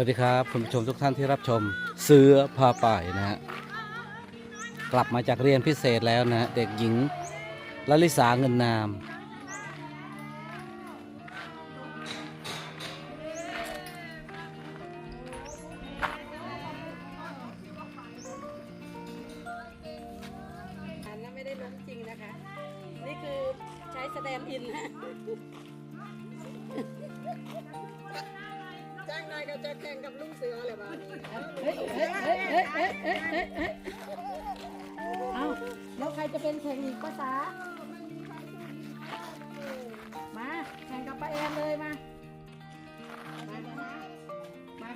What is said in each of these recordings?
วัสดีครับคุณผู้ชมทุกท่านที่รับชมเสือพาป่ายนะฮะกลับมาจากเรียนพิเศษแล้วนะฮะเด็กหญิงลลิสาเงินนาม อันนั้นไม่ได้ล้มจริงนะคะ นี่คือใช้แสดงอินนะ จะแข่งกับลุงเสือเลยบ้าเฮ้ยเฮ้ยเฮ้ยเฮ้ยเฮ้ยเฮ้ยเฮ้ยเฮ้ยเอาแล้วใครจะเป็นแข่งอีกภาษา มาแข่งกับป้าแอนเลยมา มามามา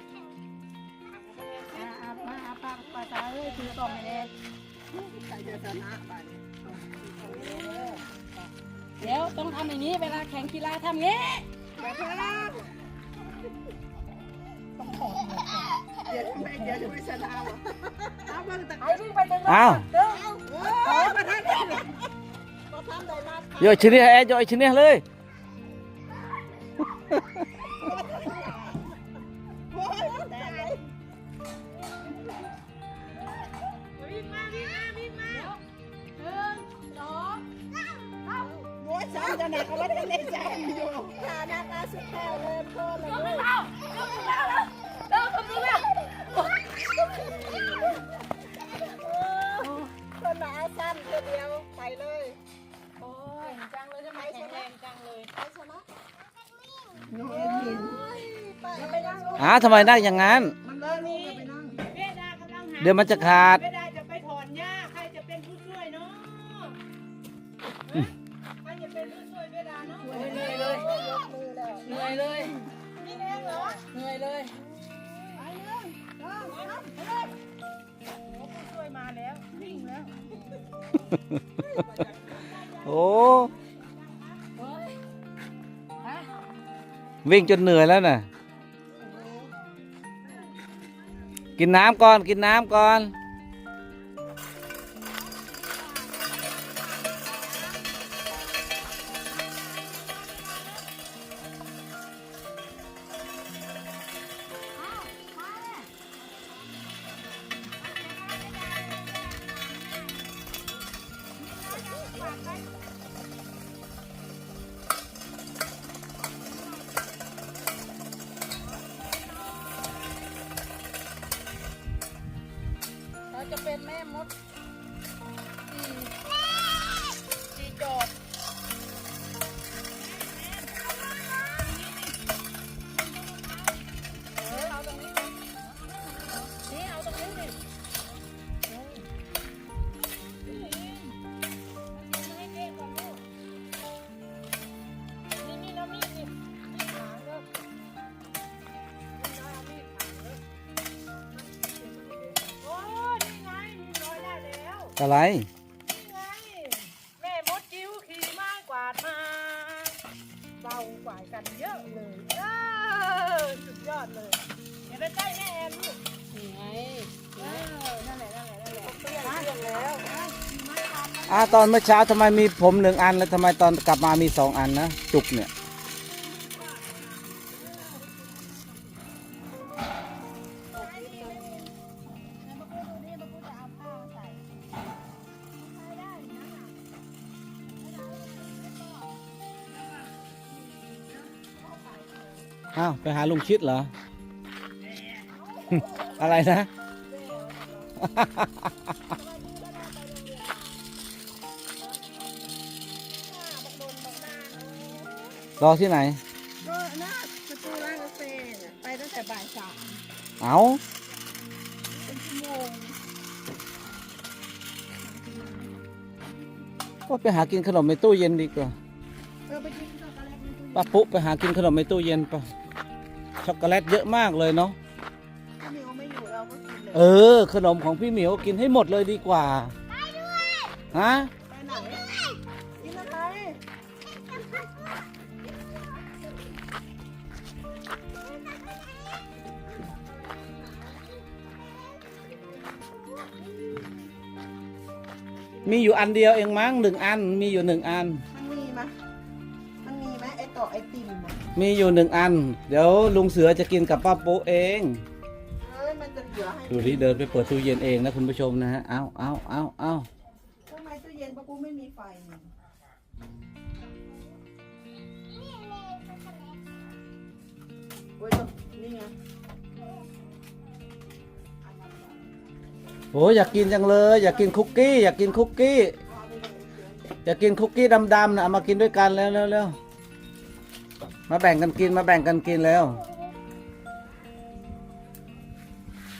อามาอาปากภาษาเอ้ยคือกล่องไอแอนใครจะชนะบ้านี้เดี๋ยวต้องทำอย่างนี้เวลาแข่งกีฬาทำงี้แบบนั้นเดี๋ยวไม่เดี๋ยวจะไม่ชนะหรอเอาเบิ่ง อ้าวโยชิ้นนี้เอ้ยโยชิ้นนี้เลยโอ้ยสาวจะหนักเอาไว้ทะเลจ้าอยู่หาหน้าตาสุดแท้เลย อ้าวทำไมได้อย่างนั้น มันเลิกลูกไปนั่งเวดากำลังหาเดี๋ยวมันจะขาด เวดาจะไปถอนหญ้าใครจะเป็นผู้ช่วยเนาะใครจะเป็นผู้ช่วยเวดาเนาะเหนื่อยเลยเหนื่อยเลยนี่แน่เหรอเหนื่อยเลยผู้ช่วยมาแล้ววิ่งแล้วโอ้วิ่งจนเหนื่อยแล้วน่ะ กินน้ำก่อน กินน้ำก่อน é muito อะไร ไงแม่มดจิ้วขี่ไม้ากวาดมาเบากว่ากันเยอะเลยเออสุดยอดเลยอย่าไปใกล้แม่แอนลูกนี่ไงเออนั่นแหละนั่นแหละนั่นแหละเปลี่ยนเปลี่ยนแล้วอ้าตอนเมื่อเช้าทำไมมีผมหนึ่งอันแล้วทำไมตอนกลับมามีสองอันนะจุกเนี่ย อ้าวไปหาลุงชิดเหรอ อะไรนะ รอที่ไหน ก็น่าประตูร้านกาแฟเนี่ยไปตั้งแต่บ่ายสามเอาเป็นชั่วโมงก็ไปหากินขนมในตู้เย็นดีกว่า เออไปกินช็อกโกแลตในตู้ป้าปุ๊ไปหากินขนมในตู้เย็นปะ ช็อกโกแลตเยอะมากเลยเนาะถ้ามิวไม่อยู่เราก็กินเลยเออ ขนมของพี่เหมียวกินให้หมดเลยดีกว่าไปด้วยฮะไปไหนกินอะไรมีอยู่อันเดียวเองมั้งหนึ่งอันมีอยู่หนึ่งอัน มันมีไหมมันมีไหมไอต่อไอติมอะมีอยู่หนึ่งอัน เดี๋ยวลุงเสือจะกินกับป้าปุ๊เอง เอ้ยมันจะเหลือให้ดูที่เดินไปเปิดตู้เย็นเองนะคุณผู้ชมนะฮะ เอาเอาเอาเอาทำไมตู้เย็นปะกูไม่มีไฟนี่โอ้ยต้องนี่ไงโอ้ยอยากกินจังเลย อยากกินคุกกี้ อยากกินคุกกี้ อยากกินคุกกี้ดำๆนะเอามากินด้วยกันแล้วแล้วแล้ว มาแบ่งกันกินมาแบ่งกันกินแล้ว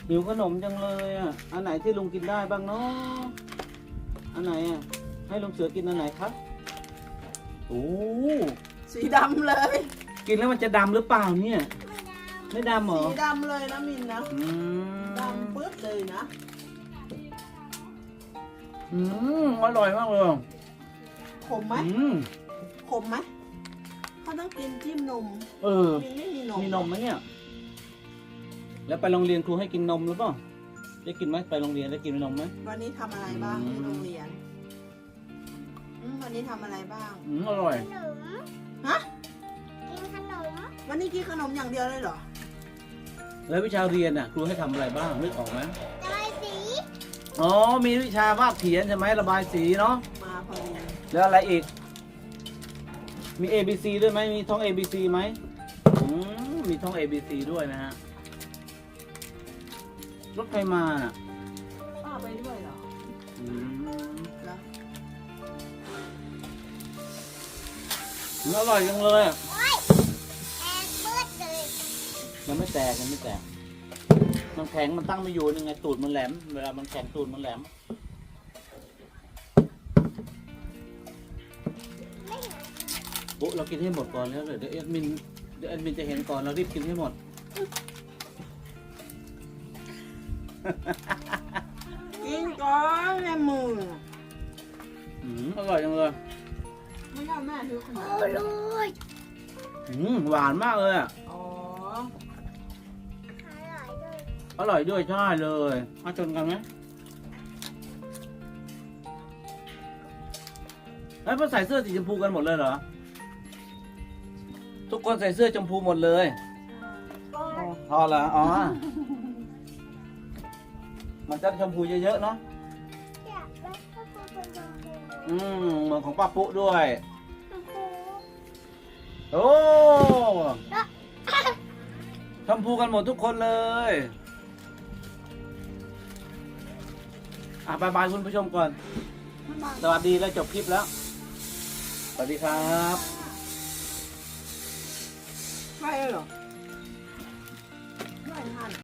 หิวขนมจังเลยอะ อันไหนที่ลุงกินได้บ้างเนาะ อันไหนอะ ให้ลุงเสือกินอันไหนครับ โอ้สีดำเลย กินแล้วมันจะดำหรือเปล่าเนี่ย ไม่ดำเหรอ สีดำเลยนะมินนะอืมดำปึ๊ดเลยนะอืมอร่อยมากเลยขมไหมอืมขมไหม เขาต้องกินจิ้มนมเออมินไม่มีนมมีนมไหมเนี่ย แล้วไปโรงเรียนครูให้กินนมหรือเปล่า ได้กินไหมไปโรงเรียนได้กินนมไหม วันนี้ทำอะไรบ้างอืม ที่โรงเรียนอืมวันนี้ทำอะไรบ้าง อืมอร่อย ขนมฮะ กินขนมวันนี้กินขนมอย่างเดียวเลยเหรอ แล้ววิชาเรียนอะ ครูให้ทำอะไรบ้างนึกออกไหมจอยสีอ๋อมีวิชาวาดเขียนใช่ไหมระบายสีเนาะมาพอดีแล้วอะไรอีก มี A B C ด้วยไหมมีท่อง A B C ไหมอืมมีท่อง A B C ด้วยนะฮะ รถใครมาน่ะป้าไปด้วยเหรออืมแล้วอร่อยจังเลยอะแอนเบิดเลยมันไม่แตกมันไม่แตก มันแข็งมันตั้งไม่อยู่ยังไงตูดมันแหลม เวลามันแข็งตูดมันแหลม ปุ๊เรากินให้หมดก่อนแล้วเดี๋ยวแอดมินเดี๋ยวแอดมินจะเห็นก่อนเรารีบกินให้หมด กินก่อนแม่มืออืมอร่อยจังเลยไม่ใช่แม่ซื้อขนมโอ้ยอืมหวานมากเลยอะอ๋ออร่อยเลยอร่อยด้วยใช่เลยมาชนกันไหมเอ้ยพอใส่เสื้อสีชมพูกันหมดเลยเหรอ ทุกคนใส่เสื้อชมพูหมดเลยพอละอ๋อ มันจะชมพูเยอะๆเนาะ อืมเหมือนของป้าปุ๊ด้วย โอ้ชมพูกันหมดทุกคนเลย อะบายบายคุณผู้ชมก่อน สวัสดีแล้วจบคลิปแล้ว สวัสดีครับ ใช่เหรอ